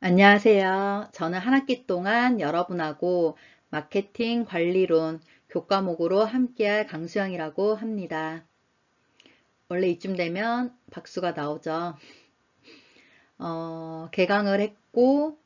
안녕하세요. 저는 한 학기 동안 여러분하고 마케팅 관리론 교과목으로 함께할 강수영이라고 합니다. 원래 이쯤 되면 박수가 나오죠. 어, 개강을 했고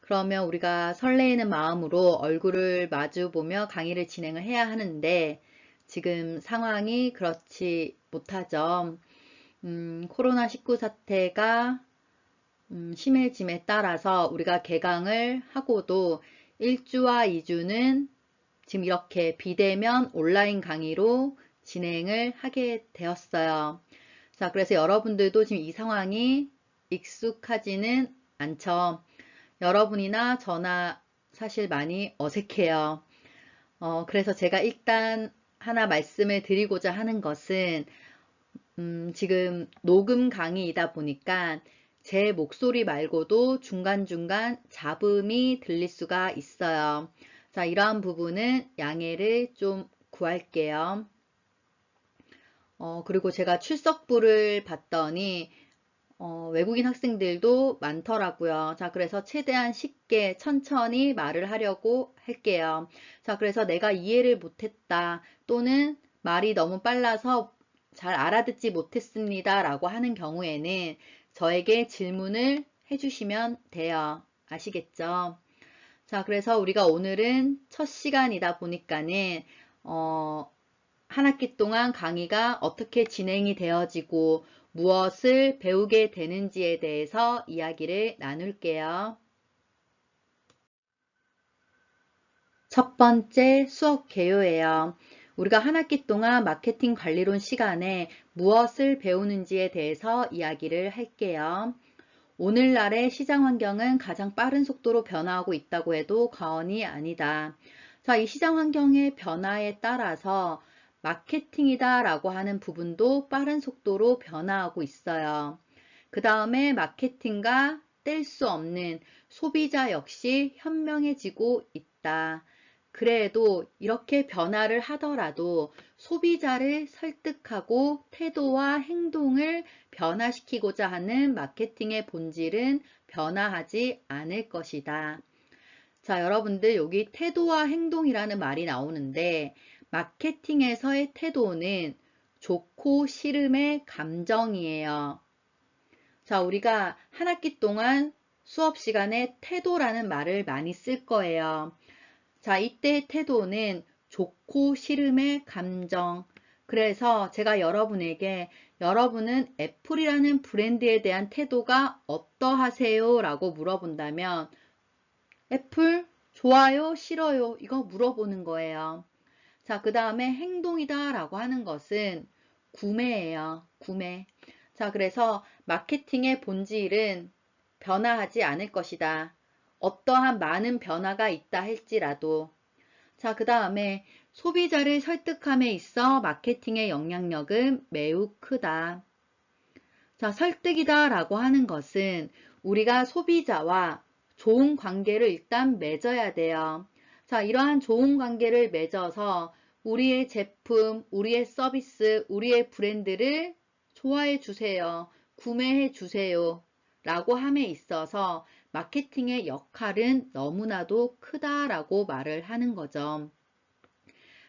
그러면 우리가 설레이는 마음으로 얼굴을 마주 보며 강의를 진행을 해야 하는데 지금 상황이 그렇지 못하죠. 음, 코로나19 사태가 음, 심해짐에 따라서 우리가 개강을 하고도 1주와 2주는 지금 이렇게 비대면 온라인 강의로 진행을 하게 되었어요. 자, 그래서 여러분들도 지금 이 상황이 익숙하지는 않죠. 여러분이나 저나 사실 많이 어색해요. 어, 그래서 제가 일단 하나 말씀을 드리고자 하는 것은 음, 지금 녹음 강의이다 보니까 제 목소리 말고도 중간중간 잡음이 들릴 수가 있어요. 자, 이러한 부분은 양해를 좀 구할게요. 어, 그리고 제가 출석부를 봤더니 어, 외국인 학생들도 많더라고요. 자, 그래서 최대한 쉽게 천천히 말을 하려고 할게요. 자, 그래서 내가 이해를 못했다 또는 말이 너무 빨라서 잘 알아듣지 못했습니다 라고 하는 경우에는 저에게 질문을 해주시면 돼요. 아시겠죠? 자, 그래서 우리가 오늘은 첫 시간이다 보니까는, 어, 한 학기 동안 강의가 어떻게 진행이 되어지고 무엇을 배우게 되는지에 대해서 이야기를 나눌게요. 첫 번째 수업 개요예요. 우리가 한 학기 동안 마케팅 관리론 시간에 무엇을 배우는지에 대해서 이야기를 할게요. 오늘날의 시장 환경은 가장 빠른 속도로 변화하고 있다고 해도 과언이 아니다. 자, 이 시장 환경의 변화에 따라서 마케팅이다 라고 하는 부분도 빠른 속도로 변화하고 있어요. 그 다음에 마케팅과 뗄 수 없는 소비자 역시 현명해지고 있다. 그래도 이렇게 변화를 하더라도 소비자를 설득하고 태도와 행동을 변화시키고자 하는 마케팅의 본질은 변화하지 않을 것이다. 자, 여러분들 여기 태도와 행동이라는 말이 나오는데 마케팅에서의 태도는 좋고 싫음의 감정이에요. 자, 우리가 한 학기 동안 수업 시간에 태도라는 말을 많이 쓸 거예요. 자, 이때 태도는 좋고 싫음의 감정. 그래서 제가 여러분에게 여러분은 애플이라는 브랜드에 대한 태도가 어떠하세요? 라고 물어본다면 애플 좋아요? 싫어요? 이거 물어보는 거예요. 자, 그 다음에 행동이다 라고 하는 것은 구매예요. 구매. 자, 그래서 마케팅의 본질은 변화하지 않을 것이다. 어떠한 많은 변화가 있다 할지라도 자, 그 다음에 소비자를 설득함에 있어 마케팅의 영향력은 매우 크다. 자, 설득이다 라고 하는 것은 우리가 소비자와 좋은 관계를 일단 맺어야 돼요. 자, 이러한 좋은 관계를 맺어서 우리의 제품, 우리의 서비스, 우리의 브랜드를 좋아해 주세요. 구매해 주세요. 라고 함에 있어서 마케팅의 역할은 너무나도 크다라고 말을 하는 거죠.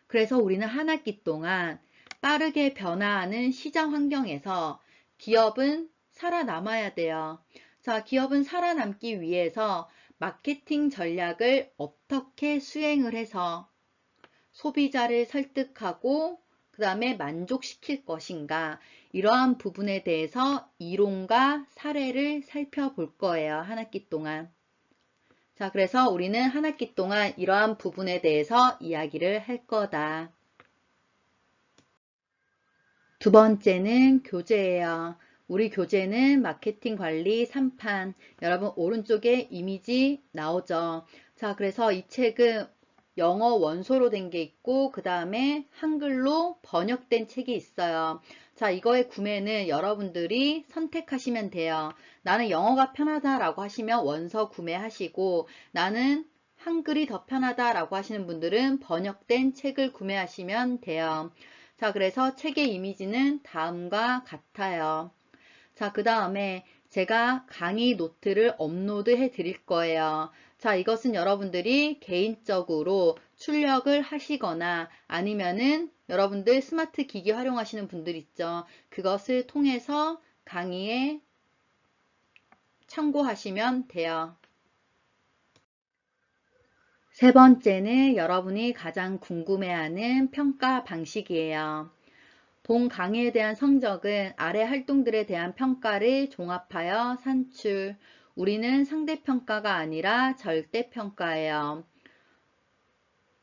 그래서 우리는 한 학기 동안 빠르게 변화하는 시장 환경에서 기업은 살아남아야 돼요. 자, 기업은 살아남기 위해서 마케팅 전략을 어떻게 수행을 해서 소비자를 설득하고 그 다음에 만족시킬 것인가 이러한 부분에 대해서 이론과 사례를 살펴볼 거예요. 한 학기 동안. 자, 그래서 우리는 한 학기 동안 이러한 부분에 대해서 이야기를 할 거다. 두 번째는 교재예요. 우리 교재는 마케팅 관리 3판. 여러분 오른쪽에 이미지 나오죠. 자, 그래서 이 책은 영어 원소로 된 게 있고 그 다음에 한글로 번역된 책이 있어요. 자 이거의 구매는 여러분들이 선택하시면 돼요. 나는 영어가 편하다라고 하시면 원서 구매하시고 나는 한글이 더 편하다라고 하시는 분들은 번역된 책을 구매하시면 돼요. 자 그래서 책의 이미지는 다음과 같아요. 자 그 다음에 제가 강의 노트를 업로드 해 드릴 거예요. 자, 이것은 여러분들이 개인적으로 출력을 하시거나 아니면은 여러분들 스마트 기기 활용하시는 분들 있죠. 그것을 통해서 강의에 참고하시면 돼요. 세 번째는 여러분이 가장 궁금해하는 평가 방식이에요. 본 강의에 대한 성적은 아래 활동들에 대한 평가를 종합하여 산출. 우리는 상대평가가 아니라 절대평가예요.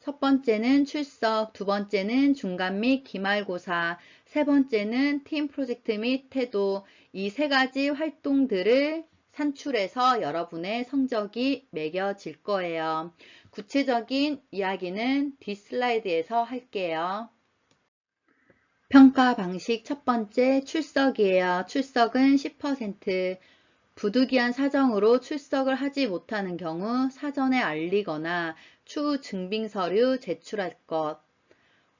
첫 번째는 출석, 두 번째는 중간 및 기말고사, 세 번째는 팀 프로젝트 및 태도. 이 세 가지 활동들을 산출해서 여러분의 성적이 매겨질 거예요. 구체적인 이야기는 뒷 슬라이드에서 할게요. 평가 방식 첫 번째 출석이에요. 출석은 10%. 부득이한 사정으로 출석을 하지 못하는 경우 사전에 알리거나 추후 증빙 서류 제출할 것.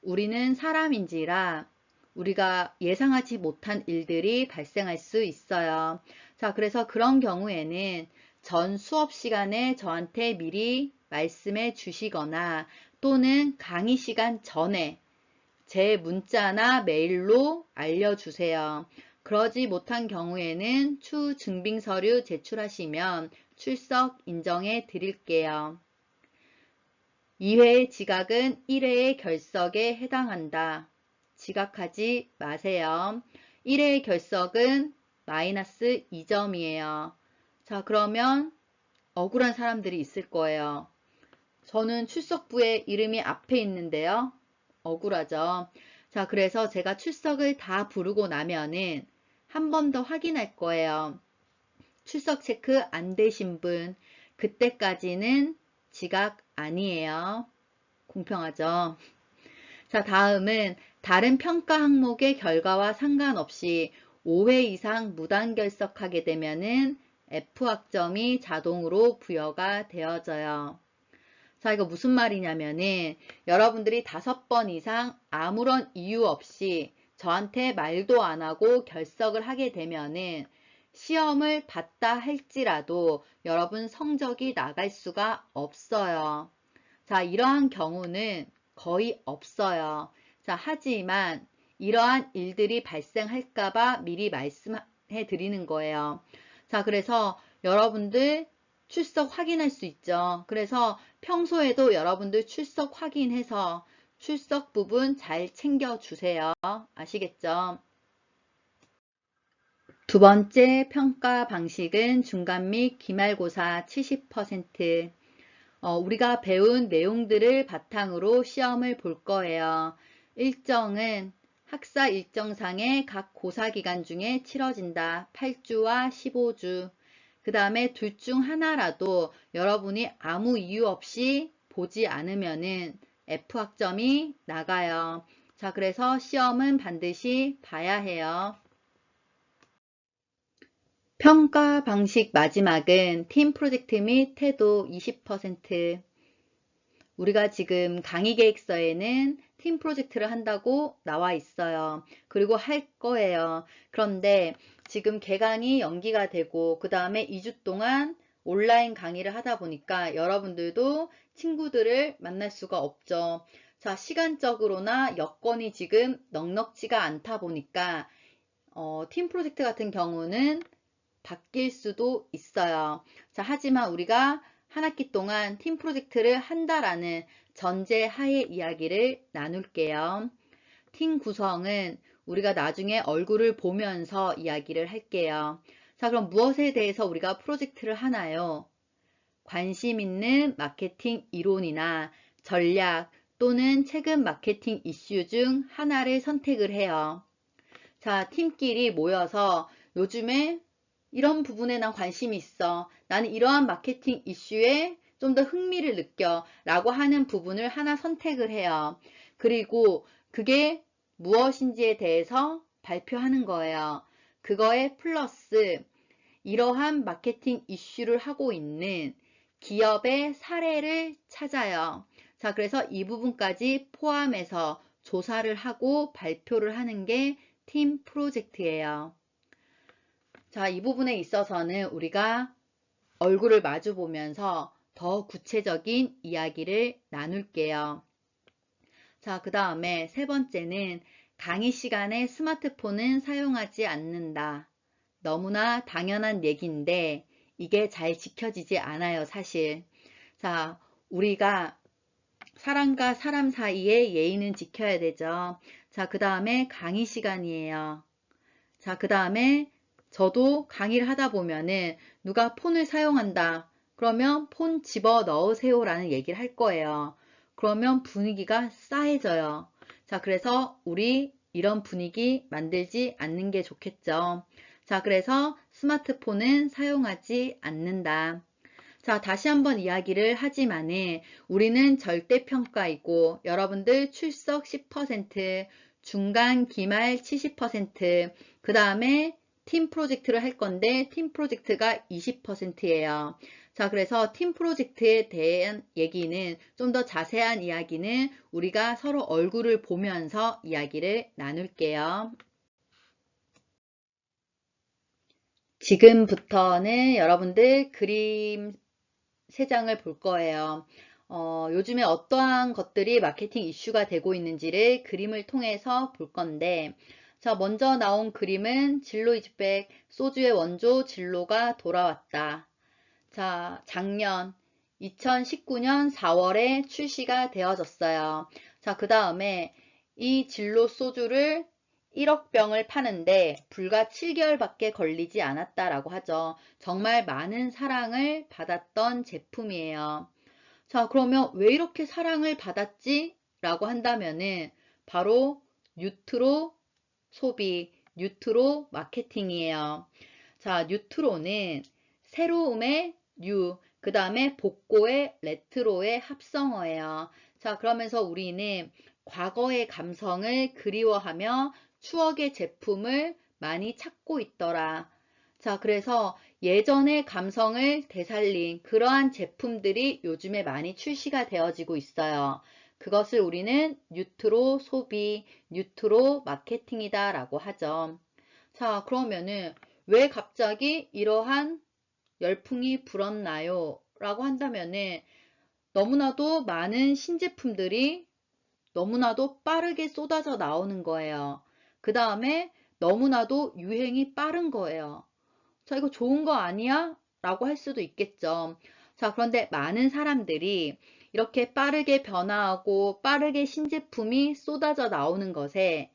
우리는 사람인지라 우리가 예상하지 못한 일들이 발생할 수 있어요. 자, 그래서 그런 경우에는 전 수업 시간에 저한테 미리 말씀해 주시거나 또는 강의 시간 전에 제 문자나 메일로 알려주세요. 그러지 못한 경우에는 추후 증빙 서류 제출하시면 출석 인정해 드릴게요. 2회의 지각은 1회의 결석에 해당한다. 지각하지 마세요. 1회의 결석은 마이너스 2점이에요. 자, 그러면 억울한 사람들이 있을 거예요. 저는 출석부에 이름이 앞에 있는데요. 억울하죠. 자, 그래서 제가 출석을 다 부르고 나면은 한 번 더 확인할 거예요. 출석 체크 안 되신 분, 그때까지는 지각 아니에요. 공평하죠. 자, 다음은 다른 평가 항목의 결과와 상관없이 5회 이상 무단 결석하게 되면은 F학점이 자동으로 부여가 되어져요. 자, 이거 무슨 말이냐면은 여러분들이 다섯 번 이상 아무런 이유 없이 저한테 말도 안 하고 결석을 하게 되면은 시험을 봤다 할지라도 여러분 성적이 나갈 수가 없어요. 자, 이러한 경우는 거의 없어요. 자, 하지만 이러한 일들이 발생할까봐 미리 말씀해 드리는 거예요. 자, 그래서 여러분들 출석 확인할 수 있죠. 그래서 평소에도 여러분들 출석 확인해서 출석 부분 잘 챙겨주세요. 아시겠죠? 두 번째 평가 방식은 중간 및 기말고사 70% 어, 우리가 배운 내용들을 바탕으로 시험을 볼 거예요. 일정은 학사 일정상의 각 고사 기간 중에 치러진다. 8주와 15주. 그 다음에 둘 중 하나라도 여러분이 아무 이유 없이 보지 않으면은 F학점이 나가요. 자, 그래서 시험은 반드시 봐야 해요. 평가 방식 마지막은 팀 프로젝트 및 태도 20% 우리가 지금 강의 계획서에는 팀 프로젝트를 한다고 나와 있어요. 그리고 할 거예요. 그런데 지금 개강이 연기가 되고 그 다음에 2주 동안 온라인 강의를 하다 보니까 여러분들도 친구들을 만날 수가 없죠. 자, 시간적으로나 여건이 지금 넉넉지가 않다 보니까 어, 팀 프로젝트 같은 경우는 바뀔 수도 있어요. 자, 하지만 우리가 한 학기 동안 팀 프로젝트를 한다라는 전제 하에 이야기를 나눌게요. 팀 구성은 우리가 나중에 얼굴을 보면서 이야기를 할게요. 자, 그럼 무엇에 대해서 우리가 프로젝트를 하나요? 관심 있는 마케팅 이론이나 전략 또는 최근 마케팅 이슈 중 하나를 선택을 해요. 자, 팀끼리 모여서 요즘에 이런 부분에 난 관심이 있어. 나는 이러한 마케팅 이슈에 좀 더 흥미를 느껴 라고 하는 부분을 하나 선택을 해요. 그리고 그게 무엇인지에 대해서 발표하는 거예요. 그거에 플러스 이러한 마케팅 이슈를 하고 있는 기업의 사례를 찾아요. 자, 그래서 이 부분까지 포함해서 조사를 하고 발표를 하는 게 팀 프로젝트예요. 자, 이 부분에 있어서는 우리가 얼굴을 마주 보면서 더 구체적인 이야기를 나눌게요. 자, 그 다음에 세 번째는 강의 시간에 스마트폰은 사용하지 않는다. 너무나 당연한 얘기인데 이게 잘 지켜지지 않아요, 사실. 자, 우리가 사람과 사람 사이의 예의는 지켜야 되죠. 자, 그 다음에 강의 시간이에요. 자, 그 다음에 저도 강의를 하다 보면은 누가 폰을 사용한다. 그러면 폰 집어 넣으세요 라는 얘기를 할 거예요. 그러면 분위기가 싸해져요. 자, 그래서 우리 이런 분위기 만들지 않는 게 좋겠죠. 자, 그래서 스마트폰은 사용하지 않는다. 자, 다시 한번 이야기를 하지만은 우리는 절대평가이고 여러분들 출석 10%, 중간 기말 70%, 그 다음에 팀 프로젝트를 할 건데 팀 프로젝트가 20%예요. 자, 그래서 팀 프로젝트에 대한 얘기는 좀 더 자세한 이야기는 우리가 서로 얼굴을 보면서 이야기를 나눌게요. 지금부터는 여러분들 그림 세 장을 볼 거예요. 어, 요즘에 어떠한 것들이 마케팅 이슈가 되고 있는지를 그림을 통해서 볼 건데 자 먼저 나온 그림은 진로 이즈백 소주의 원조 진로가 돌아왔다. 자 작년 2019년 4월에 출시가 되어졌어요. 자 그 다음에 이 진로 소주를 1억 병을 파는데 불과 7개월밖에 걸리지 않았다라고 하죠. 정말 많은 사랑을 받았던 제품이에요. 자, 그러면 왜 이렇게 사랑을 받았지? 라고 한다면은 바로 뉴트로 소비, 뉴트로 마케팅이에요. 자, 뉴트로는 새로움의 뉴, 그 다음에 복고의 레트로의 합성어예요. 자, 그러면서 우리는 과거의 감성을 그리워하며 추억의 제품을 많이 찾고 있더라. 자, 그래서 예전의 감성을 되살린 그러한 제품들이 요즘에 많이 출시가 되어지고 있어요. 그것을 우리는 뉴트로 소비, 뉴트로 마케팅이다 라고 하죠. 자, 그러면은 왜 갑자기 이러한 열풍이 불었나요? 라고 한다면은 너무나도 많은 신제품들이 너무나도 빠르게 쏟아져 나오는 거예요. 그 다음에 너무나도 유행이 빠른 거예요. 자, 이거 좋은 거 아니야? 라고 할 수도 있겠죠. 자, 그런데 많은 사람들이 이렇게 빠르게 변화하고 빠르게 신제품이 쏟아져 나오는 것에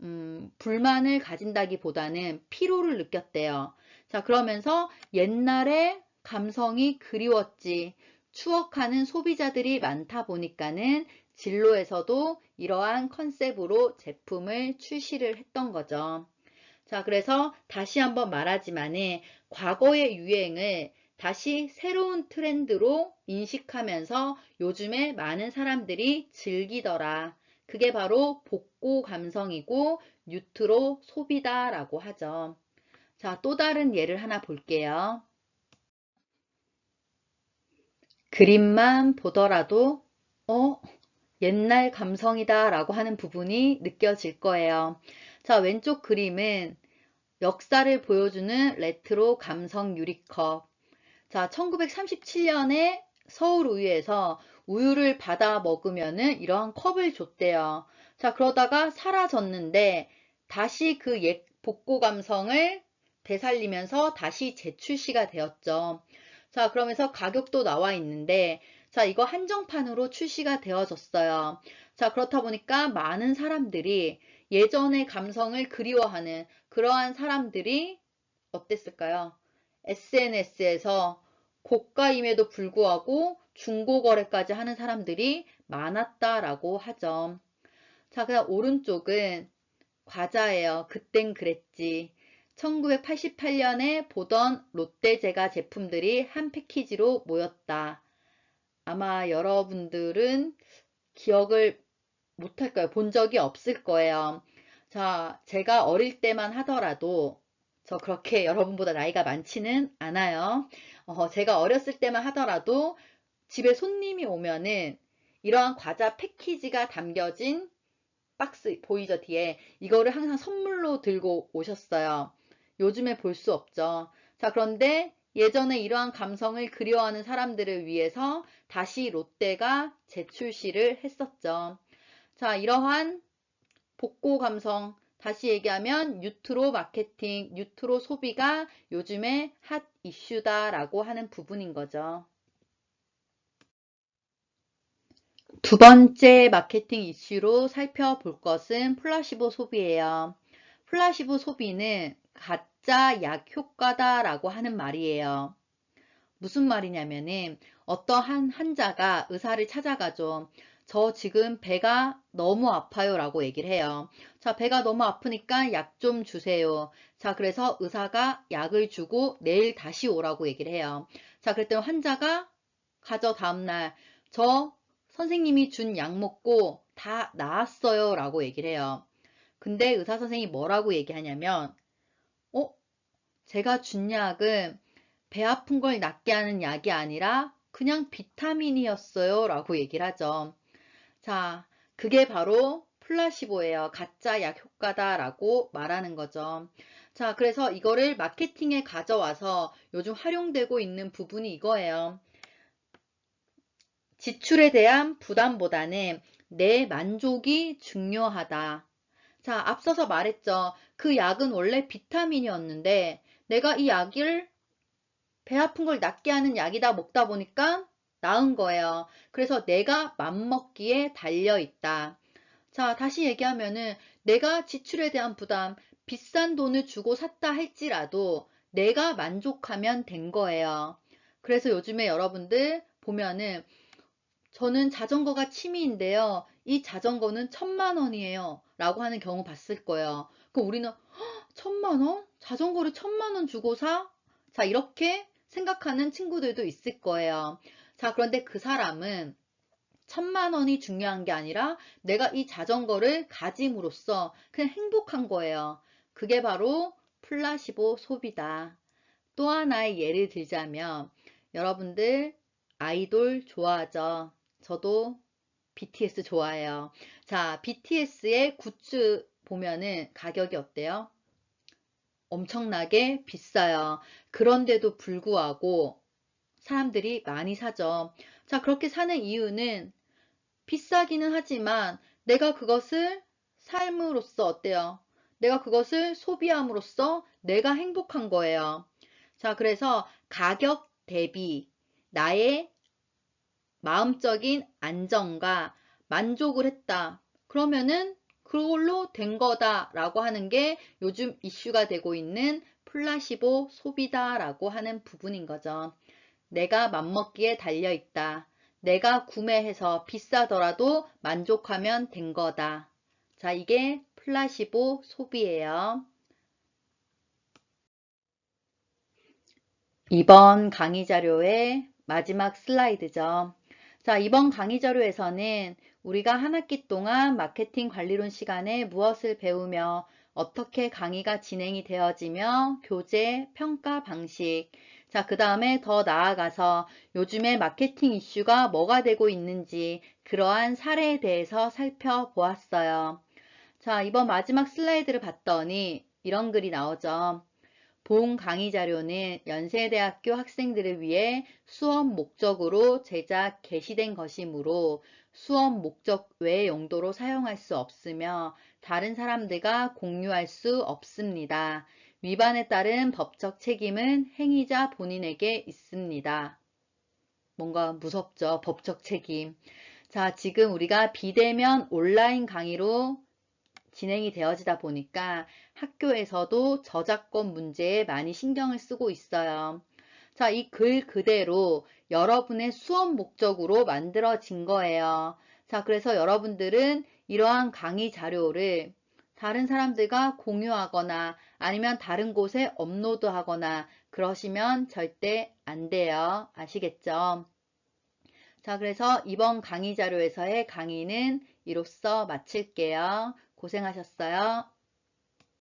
음, 불만을 가진다기보다는 피로를 느꼈대요. 자, 그러면서 옛날에 감성이 그리웠지 추억하는 소비자들이 많다 보니까는 진로에서도 이러한 컨셉으로 제품을 출시를 했던 거죠. 자, 그래서 다시 한번 말하지만은 과거의 유행을 다시 새로운 트렌드로 인식하면서 요즘에 많은 사람들이 즐기더라. 그게 바로 복고 감성이고 뉴트로 소비다 라고 하죠. 자, 또 다른 예를 하나 볼게요. 그림만 보더라도 어? 옛날 감성이다 라고 하는 부분이 느껴질 거예요. 자, 왼쪽 그림은 역사를 보여주는 레트로 감성 유리컵. 자, 1937년에 서울 우유에서 우유를 받아 먹으면은 이러한 컵을 줬대요. 자, 그러다가 사라졌는데 다시 그 옛 복고 감성을 되살리면서 다시 재출시가 되었죠. 자, 그러면서 가격도 나와 있는데 자, 이거 한정판으로 출시가 되어졌어요. 자, 그렇다 보니까 많은 사람들이 예전의 감성을 그리워하는 그러한 사람들이 어땠을까요? SNS에서 고가임에도 불구하고 중고 거래까지 하는 사람들이 많았다라고 하죠. 자, 그냥 오른쪽은 과자예요. 그땐 그랬지. 1988년에 보던 롯데제과 제품들이 한 패키지로 모였다. 아마 여러분들은 기억을 못할 거예요. 본 적이 없을 거예요. 자, 제가 어릴 때만 하더라도 저 그렇게 여러분보다 나이가 많지는 않아요. 어, 제가 어렸을 때만 하더라도 집에 손님이 오면은 이러한 과자 패키지가 담겨진 박스 보이죠 뒤에 이거를 항상 선물로 들고 오셨어요. 요즘에 볼 수 없죠. 자, 그런데 예전에 이러한 감성을 그리워하는 사람들을 위해서 다시 롯데가 재출시를 했었죠. 자, 이러한 복고 감성, 다시 얘기하면 뉴트로 마케팅, 뉴트로 소비가 요즘에 핫 이슈다라고 하는 부분인 거죠. 두 번째 마케팅 이슈로 살펴볼 것은 플라시보 소비예요. 플라시보 소비는 가짜 약 효과다라고 하는 말이에요. 무슨 말이냐면은 어떠한 환자가 의사를 찾아가죠. 저 지금 배가 너무 아파요 라고 얘기를 해요. 자, 배가 너무 아프니까 약 좀 주세요. 자, 그래서 의사가 약을 주고 내일 다시 오라고 얘기를 해요. 자, 그랬더니 환자가 가져 다음날 저 선생님이 준 약 먹고 다 나았어요 라고 얘기를 해요. 근데 의사 선생님이 뭐라고 얘기하냐면 어? 제가 준 약은 배 아픈 걸 낫게 하는 약이 아니라 그냥 비타민이었어요 라고 얘기를 하죠. 자, 그게 바로 플라시보예요. 가짜 약 효과다라고 말하는 거죠. 자, 그래서 이거를 마케팅에 가져와서 요즘 활용되고 있는 부분이 이거예요. 지출에 대한 부담보다는 내 만족이 중요하다. 자, 앞서서 말했죠. 그 약은 원래 비타민이었는데 내가 이 약을 배 아픈 걸 낫게 하는 약이다 먹다 보니까 나은 거예요. 그래서 내가 맘먹기에 달려 있다. 자, 다시 얘기하면은 내가 지출에 대한 부담, 비싼 돈을 주고 샀다 할지라도 내가 만족하면 된 거예요. 그래서 요즘에 여러분들 보면은 저는 자전거가 취미인데요. 이 자전거는 천만 원이에요. 라고 하는 경우 봤을 거예요. 그럼 우리는 천만 원? 자전거를 천만 원 주고 사? 자, 이렇게 생각하는 친구들도 있을 거예요. 자, 그런데 그 사람은 천만 원이 중요한 게 아니라 내가 이 자전거를 가짐으로써 그냥 행복한 거예요. 그게 바로 플라시보 소비다. 또 하나의 예를 들자면 여러분들 아이돌 좋아하죠? 저도 BTS 좋아해요. 자, BTS의 굿즈 보면은 가격이 어때요? 엄청나게 비싸요. 그런데도 불구하고 사람들이 많이 사죠. 자, 그렇게 사는 이유는 비싸기는 하지만 내가 그것을 삶으로써 어때요? 내가 그것을 소비함으로써 내가 행복한 거예요. 자, 그래서 가격 대비 나의 마음적인 안정과 만족을 했다. 그러면은 그걸로 된 거다라고 하는 게 요즘 이슈가 되고 있는 플라시보 소비다라고 하는 부분인 거죠. 내가 맘먹기에 달려 있다. 내가 구매해서 비싸더라도 만족하면 된 거다. 자, 이게 플라시보 소비예요. 이번 강의 자료의 마지막 슬라이드죠. 자, 이번 강의 자료에서는 우리가 한 학기 동안 마케팅 관리론 시간에 무엇을 배우며 어떻게 강의가 진행이 되어지며 교재, 평가 방식, 자, 그 다음에 더 나아가서 요즘에 마케팅 이슈가 뭐가 되고 있는지 그러한 사례에 대해서 살펴보았어요. 자, 이번 마지막 슬라이드를 봤더니 이런 글이 나오죠. 본 강의 자료는 연세대학교 학생들을 위해 수업 목적으로 제작 개시된 것이므로 수업 목적 외 용도로 사용할 수 없으며 다른 사람들과 공유할 수 없습니다. 위반에 따른 법적 책임은 행위자 본인에게 있습니다. 뭔가 무섭죠. 법적 책임. 자, 지금 우리가 비대면 온라인 강의로 진행이 되어지다 보니까 학교에서도 저작권 문제에 많이 신경을 쓰고 있어요. 자, 이 글 그대로 여러분의 수업 목적으로 만들어진 거예요. 자, 그래서 여러분들은 이러한 강의 자료를 다른 사람들과 공유하거나 아니면 다른 곳에 업로드 하거나 그러시면 절대 안 돼요. 아시겠죠? 자, 그래서 이번 강의 자료에서의 강의는 이로써 마칠게요. 고생하셨어요.